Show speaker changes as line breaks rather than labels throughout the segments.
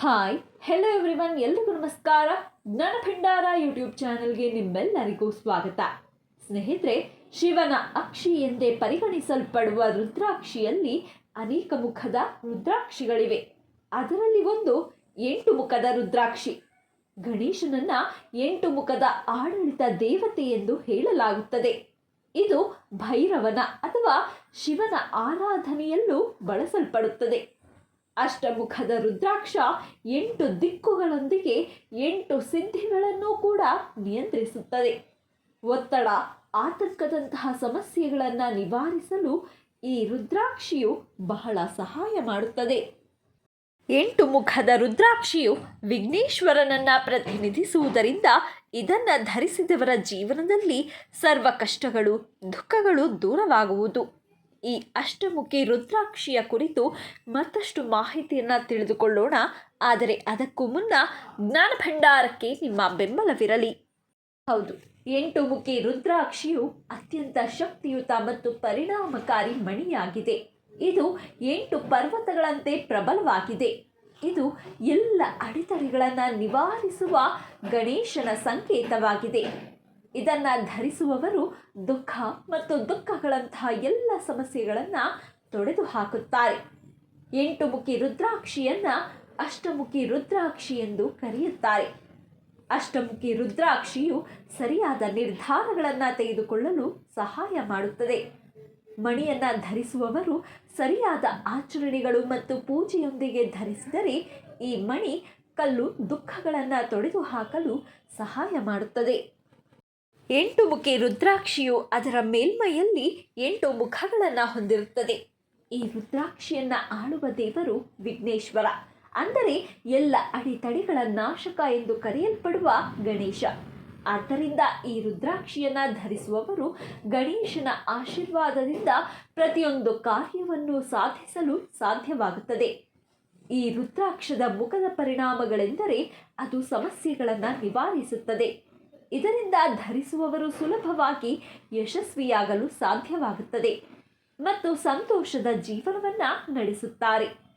Hi hello everyone ಎಲ್ರಿಗೂ ನಮಸ್ಕಾರ. ಜ್ಞಾನ ಭಂಡಾರ ಯೂಟ್ಯೂಬ್ ಚಾನೆಲ್ಗೆ ನಿಮ್ಮೆಲ್ಲರಿಗೂ ಸ್ವಾಗತ. ಸ್ನೇಹಿತರೆ, ಶಿವನ ಅಕ್ಷಿ ಎಂದೇ ಪರಿಗಣಿಸಲ್ಪಡುವ ರುದ್ರಾಕ್ಷಿಯಲ್ಲಿ ಅನೇಕ ಮುಖದ ರುದ್ರಾಕ್ಷಿಗಳಿವೆ. ಅದರಲ್ಲಿ ಒಂದು ಎಂಟು ಮುಖದ ರುದ್ರಾಕ್ಷಿ. ಗಣೇಶನನ್ನ ಎಂಟು ಮುಖದ ಆಡಳಿತ ದೇವತೆ ಎಂದು ಹೇಳಲಾಗುತ್ತದೆ. ಇದು ಭೈರವನ ಅಥವಾ ಶಿವನ ಆರಾಧನೆಯಲ್ಲೂ ಬಳಸಲ್ಪಡುತ್ತದೆ. ಅಷ್ಟಮುಖದ ರುದ್ರಾಕ್ಷ ಎಂಟು ದಿಕ್ಕುಗಳೊಂದಿಗೆ ಎಂಟು ಸಿದ್ಧಿಗಳನ್ನು ಕೂಡ ನಿಯಂತ್ರಿಸುತ್ತದೆ. ಒತ್ತಡ, ಆತಂಕದಂತಹ ಸಮಸ್ಯೆಗಳನ್ನು ನಿವಾರಿಸಲು ಈ ರುದ್ರಾಕ್ಷಿಯು ಬಹಳ ಸಹಾಯ ಮಾಡುತ್ತದೆ. ಎಂಟು ಮುಖದ ರುದ್ರಾಕ್ಷಿಯು ವಿಘ್ನೇಶ್ವರನನ್ನ ಪ್ರತಿನಿಧಿಸುವುದರಿಂದ ಇದನ್ನು ಧರಿಸಿದವರ ಜೀವನದಲ್ಲಿ ಸರ್ವ ಕಷ್ಟಗಳು, ದುಃಖಗಳು ದೂರವಾಗುವುದು. ಈ ಅಷ್ಟಮುಖಿ ರುದ್ರಾಕ್ಷಿಯ ಕುರಿತು ಮತ್ತಷ್ಟು ಮಾಹಿತಿಯನ್ನು ತಿಳಿದುಕೊಳ್ಳೋಣ. ಆದರೆ ಅದಕ್ಕೂ ಮುನ್ನ ಜ್ಞಾನ ಭಂಡಾರಕ್ಕೆ ನಿಮ್ಮ ಬೆಂಬಲವಿರಲಿ. ಹೌದು, ಎಂಟು ಮುಖಿ ರುದ್ರಾಕ್ಷಿಯು ಅತ್ಯಂತ ಶಕ್ತಿಯುತ ಮತ್ತು ಪರಿಣಾಮಕಾರಿ ಮಣಿಯಾಗಿದೆ. ಇದು ಎಂಟು ಪರ್ವತಗಳಂತೆ ಪ್ರಬಲವಾಗಿದೆ. ಇದು ಎಲ್ಲ ಅಡೆತಡೆಗಳನ್ನು ನಿವಾರಿಸುವ ಗಣೇಶನ ಸಂಕೇತವಾಗಿದೆ. ಇದನ್ನು ಧರಿಸುವವರು ದುಃಖ ಮತ್ತು ದುಃಖಗಳಂತಹ ಎಲ್ಲ ಸಮಸ್ಯೆಗಳನ್ನು ತೊಡೆದು ಹಾಕುತ್ತಾರೆ. ಎಂಟು ಮುಖಿ ರುದ್ರಾಕ್ಷಿಯನ್ನು ಅಷ್ಟಮುಖಿ ರುದ್ರಾಕ್ಷಿ ಎಂದು ಕರೆಯುತ್ತಾರೆ. ಅಷ್ಟಮುಖಿ ರುದ್ರಾಕ್ಷಿಯು ಸರಿಯಾದ ನಿರ್ಧಾರಗಳನ್ನು ತೆಗೆದುಕೊಳ್ಳಲು ಸಹಾಯ ಮಾಡುತ್ತದೆ. ಮಣಿಯನ್ನು ಧರಿಸುವವರು ಸರಿಯಾದ ಆಚರಣೆಗಳು ಮತ್ತು ಪೂಜೆಯೊಂದಿಗೆ ಧರಿಸಿದರೆ ಈ ಮಣಿ ಕಲ್ಲು ದುಃಖಗಳನ್ನು ತೊಡೆದು ಹಾಕಲು ಸಹಾಯ ಮಾಡುತ್ತದೆ. ಎಂಟು ಮುಖಿ ರುದ್ರಾಕ್ಷಿಯು ಅದರ ಮೇಲ್ಮೈಯಲ್ಲಿ ಎಂಟು ಮುಖಗಳನ್ನು ಹೊಂದಿರುತ್ತದೆ. ಈ ರುದ್ರಾಕ್ಷಿಯನ್ನು ಆಳುವ ದೇವರು ವಿಘ್ನೇಶ್ವರ. ಅಂದರೆ ಎಲ್ಲ ಅಡೆತಡೆಗಳ ನಾಶಕ ಎಂದು ಕರೆಯಲ್ಪಡುವ ಗಣೇಶ. ಆದ್ದರಿಂದ ಈ ರುದ್ರಾಕ್ಷಿಯನ್ನು ಧರಿಸುವವರು ಗಣೇಶನ ಆಶೀರ್ವಾದದಿಂದ ಪ್ರತಿಯೊಂದು ಕಾರ್ಯವನ್ನು ಸಾಧಿಸಲು ಸಾಧ್ಯವಾಗುತ್ತದೆ. ಈ ರುದ್ರಾಕ್ಷದ ಮುಖದ ಪರಿಣಾಮಗಳೆಂದರೆ ಅದು ಸಮಸ್ಯೆಗಳನ್ನು ನಿವಾರಿಸುತ್ತದೆ. ಇದರಿಂದ ಧರಿಸುವವರು ಸುಲಭವಾಗಿ ಯಶಸ್ವಿಯಾಗಲು ಸಾಧ್ಯವಾಗುತ್ತದೆ ಮತ್ತು ಸಂತೋಷದ ಜೀವನವನ್ನು ನಡೆಸುತ್ತಾರೆ.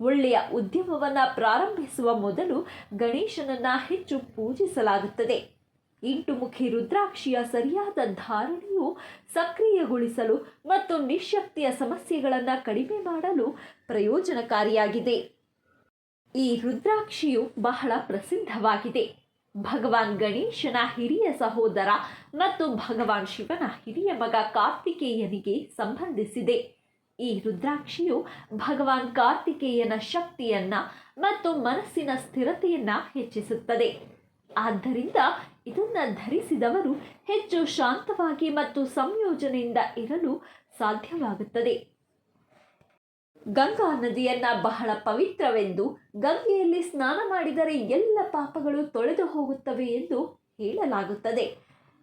ಒಳ್ಳೆಯ ಉದ್ಯಮವನ್ನು ಪ್ರಾರಂಭಿಸುವ ಮೊದಲು ಗಣೇಶನನ್ನ ಹೆಚ್ಚು ಪೂಜಿಸಲಾಗುತ್ತದೆ. ಎಂಟು ಮುಖಿ ರುದ್ರಾಕ್ಷಿಯ ಸರಿಯಾದ ಧಾರಣೆಯು ಸಕ್ರಿಯಗೊಳಿಸಲು ಮತ್ತು ನಿಶಕ್ತಿಯ ಸಮಸ್ಯೆಗಳನ್ನು ಕಡಿಮೆ ಮಾಡಲು ಪ್ರಯೋಜನಕಾರಿಯಾಗಿದೆ. ಈ ರುದ್ರಾಕ್ಷಿಯು ಬಹಳ ಪ್ರಸಿದ್ಧವಾಗಿದೆ. ಭಗವಾನ್ ಗಣೇಶನ ಹಿರಿಯ ಸಹೋದರ ಮತ್ತು ಭಗವಾನ್ ಶಿವನ ಹಿರಿಯ ಮಗ ಕಾರ್ತಿಕೇಯನಿಗೆ ಸಂಬಂಧಿಸಿದೆ. ಈ ರುದ್ರಾಕ್ಷಿಯು ಭಗವಾನ್ ಕಾರ್ತಿಕೇಯನ ಶಕ್ತಿಯನ್ನ ಮತ್ತು ಮನಸ್ಸಿನ ಸ್ಥಿರತೆಯನ್ನ ಹೆಚ್ಚಿಸುತ್ತದೆ. ಆದ್ದರಿಂದ ಇದನ್ನ ಧರಿಸಿದವರು ಹೆಚ್ಚು ಶಾಂತವಾಗಿ ಮತ್ತು ಸಂಯೋಜನೆಯಿಂದ ಇರಲು ಸಾಧ್ಯವಾಗುತ್ತದೆ. ಗಂಗಾ ನದಿಯನ್ನ ಬಹಳ ಪವಿತ್ರವೆಂದು, ಗಂಗೆಯಲ್ಲಿ ಸ್ನಾನ ಮಾಡಿದರೆ ಎಲ್ಲ ಪಾಪಗಳು ತೊಳೆದು ಹೋಗುತ್ತವೆ ಎಂದು ಹೇಳಲಾಗುತ್ತದೆ.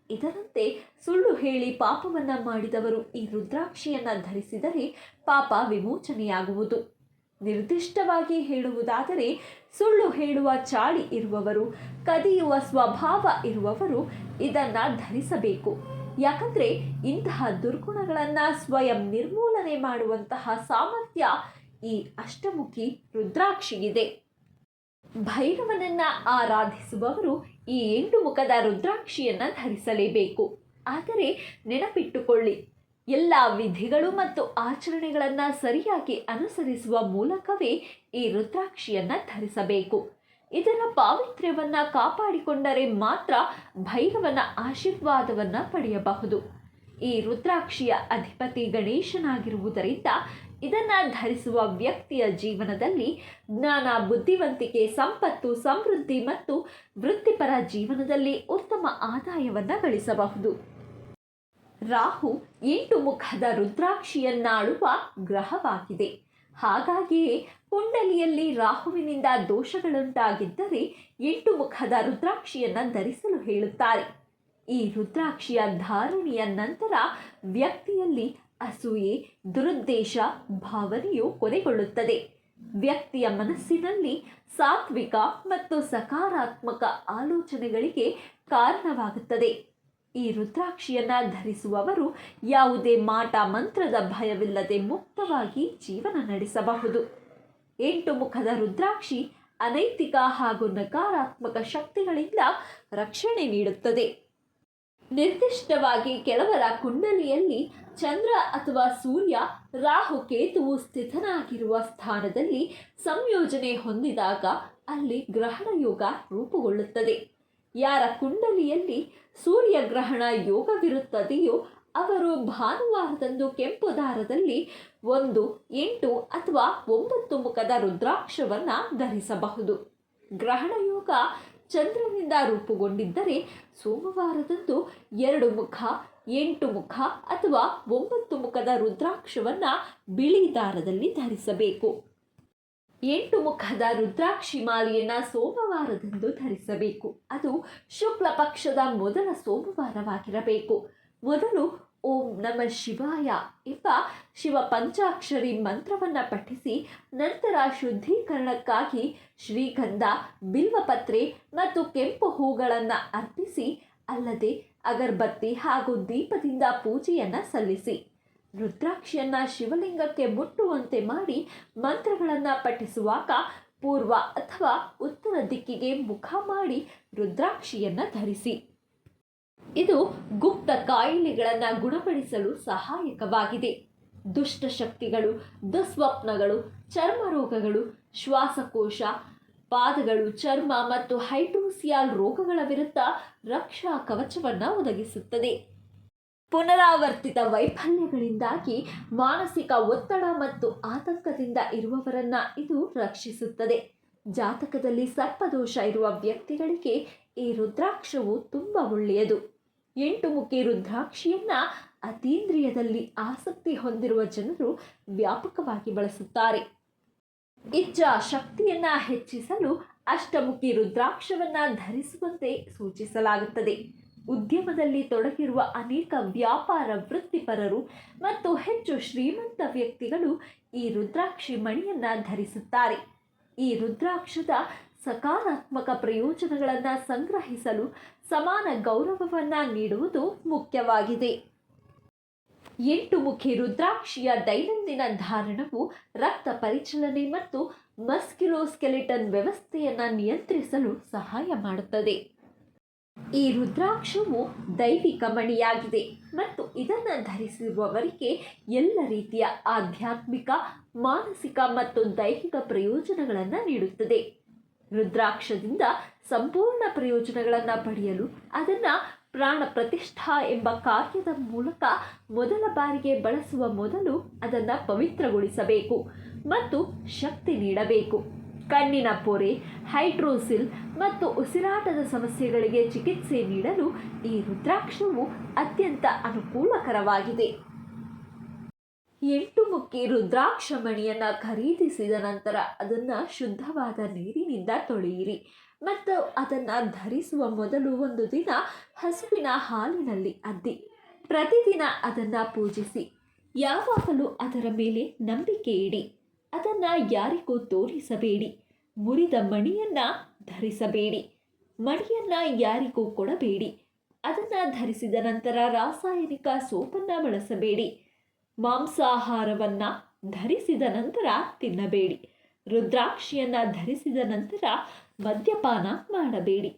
ಇದರಂತೆ ಸುಳ್ಳು ಹೇಳಿ ಪಾಪವನ್ನ ಮಾಡಿದವರು ಈ ರುದ್ರಾಕ್ಷಿಯನ್ನ ಧರಿಸಿದರೆ ಪಾಪ ವಿಮೋಚನೆಯಾಗುವುದು. ನಿರ್ದಿಷ್ಟವಾಗಿ ಹೇಳುವುದಾದರೆ, ಸುಳ್ಳು ಹೇಳುವ ಚಾಳಿ ಇರುವವರು, ಕದಿಯುವ ಸ್ವಭಾವ ಇರುವವರು ಇದನ್ನು ಧರಿಸಬೇಕು. ಯಾಕಂದರೆ ಇಂತಹ ದುರ್ಗುಣಗಳನ್ನು ಸ್ವಯಂ ನಿರ್ಮೂಲನೆ ಮಾಡುವಂತಹ ಸಾಮರ್ಥ್ಯ ಈ ಅಷ್ಟಮುಖಿ ರುದ್ರಾಕ್ಷಿಗಿದೆ. ಭೈರವನನ್ನ ಆರಾಧಿಸುವವರು ಈ ಎಂಟು ಮುಖದ ರುದ್ರಾಕ್ಷಿಯನ್ನು ಧರಿಸಲೇಬೇಕು. ಆದರೆ ನೆನಪಿಟ್ಟುಕೊಳ್ಳಿ, ಎಲ್ಲ ವಿಧಿಗಳು ಮತ್ತು ಆಚರಣೆಗಳನ್ನು ಸರಿಯಾಗಿ ಅನುಸರಿಸುವ ಮೂಲಕವೇ ಈ ರುದ್ರಾಕ್ಷಿಯನ್ನು ಧರಿಸಬೇಕು. ಇದರ ಪಾವಿತ್ರ್ಯವನ್ನು ಕಾಪಾಡಿಕೊಂಡರೆ ಮಾತ್ರ ಭೈರವನ ಆಶೀರ್ವಾದವನ್ನು ಪಡೆಯಬಹುದು. ಈ ರುದ್ರಾಕ್ಷಿಯ ಅಧಿಪತಿ ಗಣೇಶನಾಗಿರುವುದರಿಂದ ಇದನ್ನು ಧರಿಸುವ ವ್ಯಕ್ತಿಯ ಜೀವನದಲ್ಲಿ ಜ್ಞಾನ, ಬುದ್ಧಿವಂತಿಕೆ, ಸಂಪತ್ತು, ಸಮೃದ್ಧಿ ಮತ್ತು ವೃತ್ತಿಪರ ಜೀವನದಲ್ಲಿ ಉತ್ತಮ ಆದಾಯವನ್ನು ಗಳಿಸಬಹುದು. ರಾಹು ಎಂಟು ಮುಖದ ರುದ್ರಾಕ್ಷಿಯನ್ನಾಳುವ ಗ್ರಹವಾಗಿದೆ. ಹಾಗಾಗಿಯೇ ಕುಂಡಲಿಯಲ್ಲಿ ರಾಹುವಿನಿಂದ ದೋಷಗಳುಂಟಾಗಿದ್ದರೆ ಎಂಟು ಮುಖದ ರುದ್ರಾಕ್ಷಿಯನ್ನು ಧರಿಸಲು ಹೇಳುತ್ತಾರೆ. ಈ ರುದ್ರಾಕ್ಷಿಯ ಧಾರಣೆಯ ನಂತರ ವ್ಯಕ್ತಿಯಲ್ಲಿ ಅಸೂಯೆ, ದುರುದ್ದೇಶ, ಭಾವನೆಯು ಕೊನೆಗೊಳ್ಳುತ್ತದೆ. ವ್ಯಕ್ತಿಯ ಮನಸ್ಸಿನಲ್ಲಿ ಸಾತ್ವಿಕ ಮತ್ತು ಸಕಾರಾತ್ಮಕ ಆಲೋಚನೆಗಳಿಗೆ ಕಾರಣವಾಗುತ್ತದೆ. ಈ ರುದ್ರಾಕ್ಷಿಯನ್ನ ಧರಿಸುವವರು ಯಾವುದೇ ಮಾಟ ಮಂತ್ರದ ಭಯವಿಲ್ಲದೆ ಮುಕ್ತವಾಗಿ ಜೀವನ ನಡೆಸಬಹುದು. ಎಂಟು ಮುಖದ ರುದ್ರಾಕ್ಷಿ ಅನೈತಿಕ ಹಾಗೂ ನಕಾರಾತ್ಮಕ ಶಕ್ತಿಗಳಿಂದ ರಕ್ಷಣೆ ನೀಡುತ್ತದೆ. ನಿರ್ದಿಷ್ಟವಾಗಿ ಕೆಲವರ ಕುಂಡಲಿಯಲ್ಲಿ ಚಂದ್ರ ಅಥವಾ ಸೂರ್ಯ, ರಾಹು, ಕೇತುವು ಸ್ಥಿತನಾಗಿರುವ ಸ್ಥಾನದಲ್ಲಿ ಸಂಯೋಜನೆ ಹೊಂದಿದಾಗ ಅಲ್ಲಿ ಗ್ರಹಣ ಯೋಗ ರೂಪುಗೊಳ್ಳುತ್ತದೆ. ಯಾರ ಕುಂಡಲಿಯಲ್ಲಿ ಸೂರ್ಯಗ್ರಹಣ ಯೋಗವಿರುತ್ತದೆಯೋ ಅವರು ಭಾನುವಾರದಂದು ಕೆಂಪು ದಾರದಲ್ಲಿ ಒಂದು, ಎಂಟು ಅಥವಾ ಒಂಬತ್ತು ಮುಖದ ರುದ್ರಾಕ್ಷವನ್ನು ಧರಿಸಬಹುದು. ಗ್ರಹಣ ಯೋಗ ಚಂದ್ರನಿಂದ ರೂಪುಗೊಂಡಿದ್ದರೆ ಸೋಮವಾರದಂದು ಎರಡು ಮುಖ, ಎಂಟು ಮುಖ ಅಥವಾ ಒಂಬತ್ತು ಮುಖದ ರುದ್ರಾಕ್ಷವನ್ನು ಬಿಳಿ ದಾರದಲ್ಲಿ ಧರಿಸಬೇಕು. ಎಂಟು ಮುಖದ ರುದ್ರಾಕ್ಷಿ ಮಾಲೆಯನ್ನು ಸೋಮವಾರದಂದು ಧರಿಸಬೇಕು. ಅದು ಶುಕ್ಲ ಪಕ್ಷದ ಮೊದಲ ಸೋಮವಾರವಾಗಿರಬೇಕು. ಮೊದಲು ಓಂ ನಮ ಶಿವಾಯ ಎಂಬ ಶಿವ ಪಂಚಾಕ್ಷರಿ ಮಂತ್ರವನ್ನು ಪಠಿಸಿ, ನಂತರ ಶುದ್ಧೀಕರಣಕ್ಕಾಗಿ ಶ್ರೀಗಂಧ, ಬಿಲ್ವಪತ್ರೆ ಮತ್ತು ಕೆಂಪು ಹೂಗಳನ್ನು ಅರ್ಪಿಸಿ, ಅಲ್ಲದೆ ಅಗರಬತ್ತಿ ಹಾಗೂ ದೀಪದಿಂದ ಪೂಜೆಯನ್ನು ಸಲ್ಲಿಸಿ. ರುದ್ರಾಕ್ಷಿಯನ್ನು ಶಿವಲಿಂಗಕ್ಕೆ ಮುಟ್ಟುವಂತೆ ಮಾಡಿ ಮಂತ್ರಗಳನ್ನು ಪಠಿಸುವಾಗ ಪೂರ್ವ ಅಥವಾ ಉತ್ತರ ದಿಕ್ಕಿಗೆ ಮುಖ ಮಾಡಿ ರುದ್ರಾಕ್ಷಿಯನ್ನು ಧರಿಸಿ. ಇದು ಗುಪ್ತ ಕಾಯಿಲೆಗಳನ್ನು ಗುಣಪಡಿಸಲು ಸಹಾಯಕವಾಗಿದೆ. ದುಷ್ಟಶಕ್ತಿಗಳು ದುಸ್ವಪ್ನಗಳು, ಚರ್ಮ ರೋಗಗಳು, ಶ್ವಾಸಕೋಶ, ಪಾದಗಳು, ಚರ್ಮ ಮತ್ತು ಹೈಡ್ರೋಸಿಯಾಲ್ ರೋಗಗಳ ವಿರುದ್ಧ ರಕ್ಷಾ ಕವಚವನ್ನು ಒದಗಿಸುತ್ತದೆ. ಪುನರಾವರ್ತಿತ ವೈಫಲ್ಯಗಳಿಂದಾಗಿ ಮಾನಸಿಕ ಒತ್ತಡ ಮತ್ತು ಆತಂಕದಿಂದ ಇರುವವರನ್ನ ಇದು ರಕ್ಷಿಸುತ್ತದೆ. ಜಾತಕದಲ್ಲಿ ಸರ್ಪದೋಷ ಇರುವ ವ್ಯಕ್ತಿಗಳಿಗೆ ಈ ರುದ್ರಾಕ್ಷವು ತುಂಬ ಒಳ್ಳೆಯದು. ಎಂಟು ಮುಖಿ ರುದ್ರಾಕ್ಷಿಯನ್ನ ಅತೀಂದ್ರಿಯದಲ್ಲಿ ಆಸಕ್ತಿ ಹೊಂದಿರುವ ಜನರು ವ್ಯಾಪಕವಾಗಿ ಬಳಸುತ್ತಾರೆ. ಇಚ್ಛಾ ಶಕ್ತಿಯನ್ನ ಹೆಚ್ಚಿಸಲು ಅಷ್ಟಮುಖಿ ರುದ್ರಾಕ್ಷವನ್ನ ಧರಿಸುವಂತೆ ಸೂಚಿಸಲಾಗುತ್ತದೆ. ಉದ್ಯಮದಲ್ಲಿ ತೊಡಗಿರುವ ಅನೇಕ ವ್ಯಾಪಾರ ವೃತ್ತಿಪರರು ಮತ್ತು ಹೆಚ್ಚು ಶ್ರೀಮಂತ ವ್ಯಕ್ತಿಗಳು ಈ ರುದ್ರಾಕ್ಷಿ ಮಣಿಯನ್ನು ಧರಿಸುತ್ತಾರೆ. ಈ ರುದ್ರಾಕ್ಷದ ಸಕಾರಾತ್ಮಕ ಪ್ರಯೋಜನಗಳನ್ನು ಸಂಗ್ರಹಿಸಲು ಸಮಾನ ಗೌರವವನ್ನು ನೀಡುವುದು ಮುಖ್ಯವಾಗಿದೆ. ಎಂಟು ಮುಖಿ ರುದ್ರಾಕ್ಷಿಯ ದೈನಂದಿನ ಧಾರಣವು ರಕ್ತ ಪರಿಚಲನೆ ಮತ್ತು ಮಸ್ಕ್ಯುಲೋಸ್ಕೆಲಿಟನ್ ವ್ಯವಸ್ಥೆಯನ್ನು ನಿಯಂತ್ರಿಸಲು ಸಹಾಯ ಮಾಡುತ್ತದೆ. ಈ ರುದ್ರಾಕ್ಷವು ದೈವಿಕ ಮಣಿಯಾಗಿದೆ ಮತ್ತು ಇದನ್ನು ಧರಿಸಿರುವವರಿಗೆ ಎಲ್ಲ ರೀತಿಯ ಆಧ್ಯಾತ್ಮಿಕ, ಮಾನಸಿಕ ಮತ್ತು ದೈಹಿಕ ಪ್ರಯೋಜನಗಳನ್ನು ನೀಡುತ್ತದೆ. ರುದ್ರಾಕ್ಷದಿಂದ ಸಂಪೂರ್ಣ ಪ್ರಯೋಜನಗಳನ್ನು ಪಡೆಯಲು ಅದನ್ನು ಪ್ರಾಣ ಪ್ರತಿಷ್ಠಾ ಎಂಬ ಕಾರ್ಯದ ಮೂಲಕ ಮೊದಲ ಬಾರಿಗೆ ಬಳಸುವ ಮೊದಲು ಅದನ್ನು ಪವಿತ್ರಗೊಳಿಸಬೇಕು ಮತ್ತು ಶಕ್ತಿ ನೀಡಬೇಕು. ಕಣ್ಣಿನ ಪೊರೆ, ಹೈಡ್ರೋಸಿಲ್ ಮತ್ತು ಉಸಿರಾಟದ ಸಮಸ್ಯೆಗಳಿಗೆ ಚಿಕಿತ್ಸೆ ನೀಡಲು ಈ ರುದ್ರಾಕ್ಷವು ಅತ್ಯಂತ ಅನುಕೂಲಕರವಾಗಿದೆ. ಎಂಟು ಮುಕ್ಕಿ ರುದ್ರಾಕ್ಷ ಮಣಿಯನ್ನು ಖರೀದಿಸಿದ ನಂತರ ಅದನ್ನು ಶುದ್ಧವಾದ ನೀರಿನಿಂದ ತೊಳೆಯಿರಿ ಮತ್ತು ಅದನ್ನು ಧರಿಸುವ ಮೊದಲು ಒಂದು ದಿನ ಹಸುವಿನ ಹಾಲಿನಲ್ಲಿ ಅದ್ದಿ. ಪ್ರತಿದಿನ ಅದನ್ನು ಪೂಜಿಸಿ, ಯಾವಾಗಲೂ ಅದರ ಮೇಲೆ ನಂಬಿಕೆ ಇಡಿ. ಅದನ್ನು ಯಾರಿಗೂ ತೋರಿಸಬೇಡಿ. ಮುರಿದ ಮಣಿಯನ್ನು ಧರಿಸಬೇಡಿ. ಮಣಿಯನ್ನು ಯಾರಿಗೂ ಕೊಡಬೇಡಿ. ಅದನ್ನು ಧರಿಸಿದ ನಂತರ ರಾಸಾಯನಿಕ ಸೋಪನ್ನು ಬಳಸಬೇಡಿ. ಮಾಂಸಾಹಾರವನ್ನು ಧರಿಸಿದ ನಂತರ ತಿನ್ನಬೇಡಿ. ರುದ್ರಾಕ್ಷಿಯನ್ನು ಧರಿಸಿದ ನಂತರ ಮದ್ಯಪಾನ ಮಾಡಬೇಡಿ.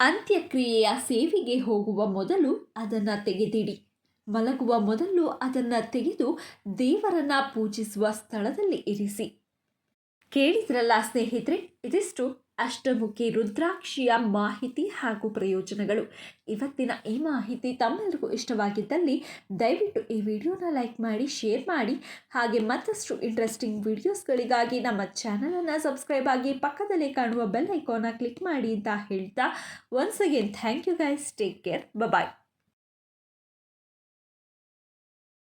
ಅಂತ್ಯಕ್ರಿಯೆಯ ಸೇವೆಗೆ ಹೋಗುವ ಮೊದಲು ಅದನ್ನು ತೆಗೆದಿಡಿ. ಮಲಗುವ ಮೊದಲು ಅದನ್ನು ತೆಗೆದು ದೇವರನ್ನ ಪೂಜಿಸುವ ಸ್ಥಳದಲ್ಲಿ ಇರಿಸಿ. ಕೇಳಿದ್ರಲ್ಲ ಸ್ನೇಹಿತರೆ, ಇದಿಷ್ಟು ಅಷ್ಟಮುಖಿ ರುದ್ರಾಕ್ಷಿಯ ಮಾಹಿತಿ ಹಾಗೂ ಪ್ರಯೋಜನಗಳು. ಇವತ್ತಿನ ಈ ಮಾಹಿತಿ ತಮ್ಮೆಲ್ಲರಿಗೂ ಇಷ್ಟವಾಗಿದ್ದಲ್ಲಿ ದಯವಿಟ್ಟು ಈ ವಿಡಿಯೋನ ಲೈಕ್ ಮಾಡಿ, ಶೇರ್ ಮಾಡಿ. ಹಾಗೆ ಮತ್ತಷ್ಟು ಇಂಟ್ರೆಸ್ಟಿಂಗ್ ವಿಡಿಯೋಸ್ಗಳಿಗಾಗಿ ನಮ್ಮ ಚಾನಲನ್ನು ಸಬ್ಸ್ಕ್ರೈಬ್ ಆಗಿ ಪಕ್ಕದಲ್ಲಿ ಕಾಣುವ ಬೆಲ್ ಐಕಾನ ಕ್ಲಿಕ್ ಮಾಡಿ ಅಂತ ಹೇಳ್ತಾ once again thank you guys take care bye